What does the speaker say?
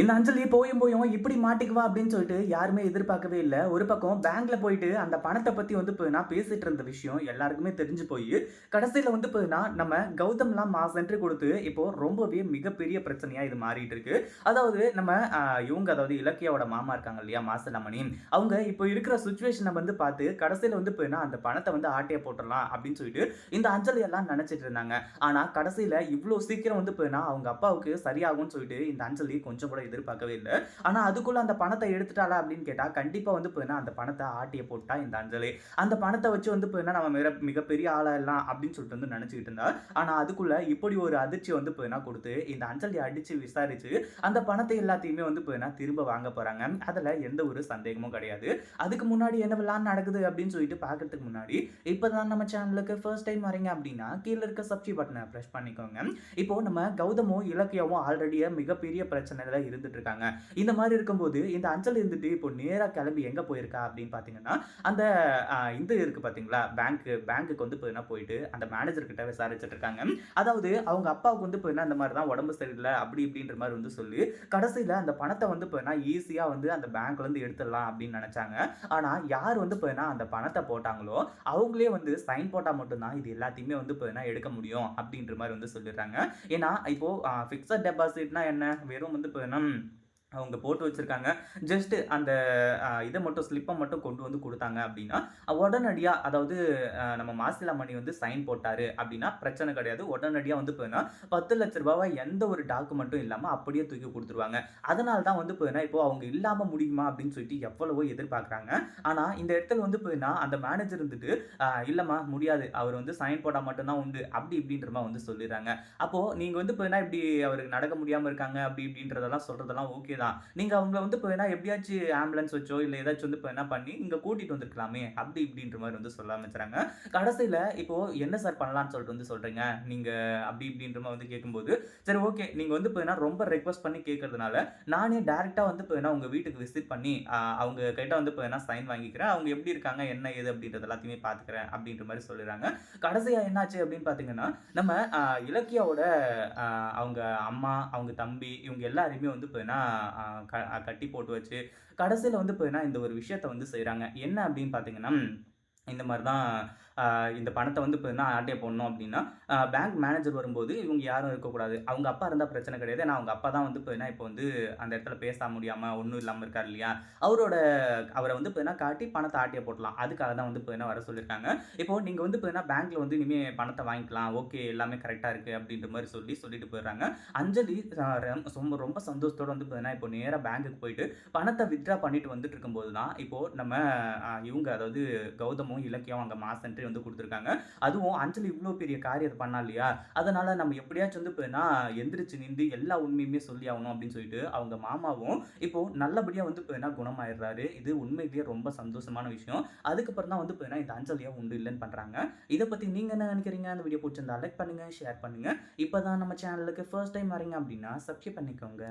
இந்த அஞ்சலி போயும் போயும் இப்படி மாட்டிக்குவா அப்படின்னு சொல்லிட்டு யாருமே எதிர்பார்க்கவே இல்லை. ஒரு பக்கம் பேங்க்ல போயிட்டு அந்த பணத்தை பத்தி வந்து இப்போ நான் பேசிட்டு இருந்த விஷயம் எல்லாருக்குமே தெரிஞ்சு போய் கடைசியில் வந்து இப்போ நம்ம கௌதம்லாம் மாஸ் கொடுத்து இப்போ ரொம்பவே மிகப்பெரிய பிரச்சனையா இது மாறிட்டு இருக்கு. அதாவது நம்ம இவங்க அதாவது இலக்கியாவோட மாமா இருக்காங்க இல்லையா மாசலமணி அவங்க இப்போ இருக்கிற சுச்சுவேஷனை வந்து பார்த்து கடைசியில் வந்து இப்போ அந்த பணத்தை வந்து ஆட்டையை போட்டுடலாம் அப்படின்னு சொல்லிட்டு இந்த அஞ்சலி எல்லாம் நினைச்சிட்டு இருந்தாங்க. ஆனா கடைசியில் இவ்வளோ சீக்கிரம் வந்து இப்போ அவங்க அப்பாவுக்கு சரியாகும்னு சொல்லிட்டு இந்த அஞ்சலி கொஞ்சம் கூட எதிர்பார்க்கவே இல்லை. ஆனா அதுக்குள்ள அந்த பணத்தை எடுத்துட்டாளா அப்படின்னு கேட்டால் கண்டிப்பா வந்து இப்போ அந்த பணத்தை ஆட்டிய போட்டா இந்த அஞ்சலி. அந்த பணத்தை வச்சு வந்து இப்போ நம்ம மிக மிகப்பெரிய ஆளாக எல்லாம் அப்படின்னு சொல்லிட்டு வந்து நினச்சிக்கிட்டு இருந்தா. ஆனா அதுக்குள்ள இப்படி ஒரு அதிர்ச்சி வந்து போயினா கொடுத்து இந்த அஞ்சலி அடிச்சு விசாரிச்சு அந்த பணத்தை எல்லாத்தையுமே வந்து போயினா திரும்ப வாங்க போறாங்க. அதுல எந்த ஒரு சந்தேகமும் கிடையாது. அதுக்கு முன்னாடி என்னவெல்லாம் நடக்குது அப்படின்னு சொல்லிட்டு பார்க்கறதுக்கு முன்னாடி இப்போதான் நம்ம சேனலுக்கு ஃபர்ஸ்ட் டைம் வரீங்க அப்படின்னா கீழே இருக்க சப்ஸ்கிரைப் பட்டனை ப்ரெஸ் பண்ணிக்கோங்க. இப்போ நம்ம கௌதமும் இலக்கியமும் ஆல்ரெடியே மிகப்பெரிய பிரச்சனையில இருந்துட்டு இருக்காங்க இந்த மாதிரி இருக்கும்போது இந்த அஞ்சல் இருந்துட்டு இப்போ நேராக கிளம்பி எங்க போயிருக்கா அப்படின்னு பாத்தீங்கன்னா அந்த இந்த இருக்கு பாத்தீங்களா? பேங்க் பேங்க்குக்கு வந்து போயினா போயிட்டு அந்த மேனேஜர் கிட்ட விசாரிச்சுட்டு இருக்காங்க அதாவது அவங்க அப்பாவுக்கு வந்து போயினா இந்த மாதிரி தான் உடம்பு சரியில்லை அப்படி இப்படின்ற மாதிரி வந்து சொல்லி கடைசியில அந்த பணத்தை வந்து போயினா ஈஸியா வந்து அந்த பேங்க்ல இருந்து எடுத்துடலாம் அப்படின்னு நினைச்சாங்க. ஆனா யார் வந்து போயினா அந்த பணத்தை போட்டாங்களோ அவங்களே வந்து சைன் போட்டால் மட்டும்தான் இது எல்லாத்தையுமே வந்து போயினா எடுக்க முடியும் அப்படின்ற மாதிரி வந்து சொல்லிடுறாங்க. ஏன்னா இப்போ ஃபிக்ஸட் டெபாசிட்னா என்ன? வெறும் வந்து போயினா one. அவங்க போட்டு வச்சுருக்காங்க. ஜஸ்ட்டு அந்த இதை மட்டும் ஸ்லிப்பை மட்டும் கொண்டு வந்து கொடுத்தாங்க அப்படின்னா உடனடியாக அதாவது நம்ம மாசிலா மணி வந்து சைன் போட்டார் அப்படின்னா பிரச்சனை கிடையாது. உடனடியாக வந்து போயினா பத்து லட்ச ரூபாவை எந்த ஒரு டாக்குமெண்ட்டும் இல்லாமல் அப்படியே தூக்கி கொடுத்துருவாங்க. அதனால தான் வந்து போயினா இப்போ அவங்க இல்லாமல் முடியுமா அப்படின்னு சொல்லிட்டு எவ்வளவோ எதிர்பார்க்குறாங்க. ஆனால் இந்த இடத்துல வந்து போயினா அந்த மேனேஜர் இருந்துட்டு இல்லைம்மா முடியாது. அவர் வந்து சைன் போட்டால் மட்டும்தான் உண்டு. அப்படி இப்படின்ற மாதிரி வந்து சொல்லிடுறாங்க. அப்போது நீங்கள் வந்து போயினா இப்படி அவருக்கு நடக்க முடியாமல் இருக்காங்க அப்படி இப்படின்றதெல்லாம் சொல்கிறதெல்லாம் ஓகே தான் நீங்கள் அவங்கள வந்து இப்போ வேணா எப்படியாச்சும் ஆம்புலன்ஸ் வச்சோ இல்லை ஏதாச்சும் வந்து இப்போ என்ன பண்ணி இங்கே கூட்டிகிட்டு வந்திருக்கலாமே அப்படி இப்படின்ற மாதிரி வந்து சொல்ல ஆரம்பிச்சுறாங்க கடைசியில் இப்போது என்ன சார் பண்ணலான்னு சொல்லிட்டு வந்து சொல்கிறீங்க நீங்கள் அப்படி இப்படின்ற மாதிரி வந்து கேட்கும்போது சரி ஓகே நீங்கள் வந்து போயினா ரொம்ப ரெக்வஸ்ட் பண்ணி கேட்கறதுனால நானே டேரெக்டாக வந்து இப்போ வேணா உங்கள் வீட்டுக்கு விசிட் பண்ணி அவங்க கிட்ட வந்து இப்போ வேணா சைன் வாங்கிக்கிறேன். அவங்க எப்படி இருக்காங்க என்ன ஏது அப்படின்றது எல்லாத்தையுமே பார்த்துக்கிறேன் அப்படின்ற மாதிரி சொல்லிடுறாங்க. கடைசியாக என்னாச்சு அப்படின்னு பார்த்தீங்கன்னா நம்ம இலக்கியாவோட அவங்க அம்மா அவங்க தம்பி இவங்க எல்லாரையுமே வந்து இப்போ கட்டி போட்டு வச்சு கடைசியில் வந்து போயினா இந்த ஒரு விஷயத்த வந்து செய்கிறாங்க என்ன அப்படின்னு பார்த்தீங்கன்னா இந்த மாதிரி தான் இந்த பணத்தை வந்து இப்போ என்ன ஆட்டையை போடணும் அப்படின்னா பேங்க் மேனேஜர் வரும்போது இவங்க யாரும் இருக்கக்கூடாது. அவங்க அப்பா இருந்தால் பிரச்சனை கிடையாது. ஏன்னா அவங்க அப்பா தான் வந்து இப்போ என்ன இப்போ வந்து அந்த இடத்துல பேச முடியாமல் ஒன்றும் இல்லாமல் இருக்கார் இல்லையா? அவரோட அவரை வந்து இப்போ காட்டி பணத்தை ஆட்டியை போடலாம். அதுக்காக தான் வந்து இப்போ என்ன வர சொல்லியிருக்காங்க இப்போ நீங்கள் வந்து இப்போ பேங்க்கில் வந்து இனிமேல் பணத்தை வாங்கிக்கலாம். ஓகே எல்லாமே கரெக்டாக இருக்குது அப்படின்ற மாதிரி சொல்லி சொல்லிட்டு போயிடுறாங்க. அஞ்சலி ரொம்ப- ரொம்ப ரொம்ப வந்து இப்போ இப்போ நேராக பேங்க்குக்கு போயிட்டு பணத்தை வித்ட்ரா பண்ணிட்டு வந்துட்டு இருக்கும்போது தான் இப்போது நம்ம இவங்க அதாவது கௌதமும் இலக்கியம் அங்கே மாசன்ட்டு என்ட்ரி வந்து கொடுத்துருக்காங்க. அதுவும் அஞ்சலி இவ்வளோ பெரிய காரியத்தை பண்ணா இல்லையா? அதனால நம்ம எப்படியாச்சும் வந்து இப்போ என்ன எந்திரிச்சு நின்று எல்லா உண்மையுமே சொல்லி ஆகணும் அப்படின்னு சொல்லிட்டு அவங்க மாமாவும் இப்போ நல்லபடியாக வந்து இப்போ என்ன குணமாயிடுறாரு? இது உண்மையிலேயே ரொம்ப சந்தோஷமான விஷயம். அதுக்கப்புறம் தான் வந்து இப்போ என்ன இந்த அஞ்சலியாக உண்டு இல்லைன்னு பண்ணுறாங்க இதை பற்றி நீங்கள் என்ன நினைக்கிறீங்க? அந்த வீடியோ பிடிச்சிருந்தா லைக் பண்ணுங்கள் ஷேர் பண்ணுங்கள் இப்போ தான் நம்ம சேனலுக்கு ஃபர்ஸ்ட் டைம் வரீங்க அப்படின்னா சப்ஸ்கிரைப் பண்ணிக்கோங்க.